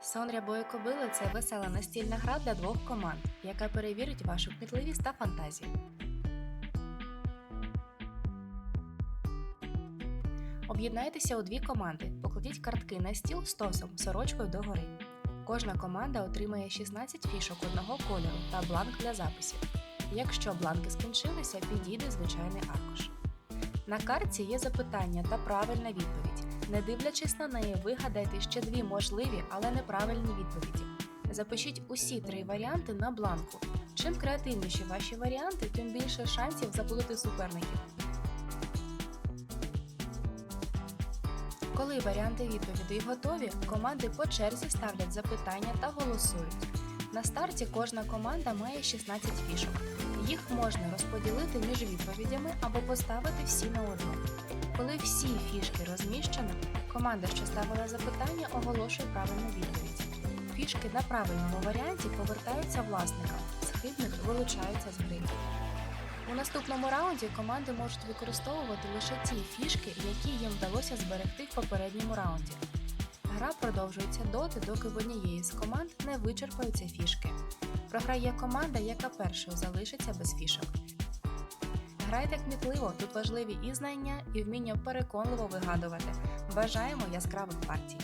Сон рябої це весела настільна гра для двох команд, яка перевірить вашу кмітливість та фантазію. Об'єднайтеся у дві команди, покладіть картки на стіл стосом сорочкою догори. Кожна команда отримає 16 фішок одного кольору та бланк для записів. Якщо бланки скінчилися, підійде звичайний аркуш. На картці є запитання та правильна відповідь. Не дивлячись на неї, вигадайте ще дві можливі, але неправильні відповіді. Запишіть усі три варіанти на бланку. Чим креативніші ваші варіанти, тим більше шансів заплутати суперників. Коли варіанти відповідей готові, команди по черзі ставлять запитання та голосують. На старті кожна команда має 16 фішок. Їх можна розподілити між відповідями або поставити всі на одну. Коли всі фішки розміщені, команда, що ставила запитання, оголошує правильну відповідь. Фішки на правильному варіанті повертаються власникам, схибник вилучаються з гри. У наступному раунді команди можуть використовувати лише ті фішки, які їм вдалося зберегти в попередньому раунді. Гра продовжується доти, доки в однієї з команд вичерпаються фішки. Програє команда, яка першою залишиться без фішок. Грайте кмітливо, тут важливі і знання, і вміння переконливо вигадувати. Бажаємо яскравих партій!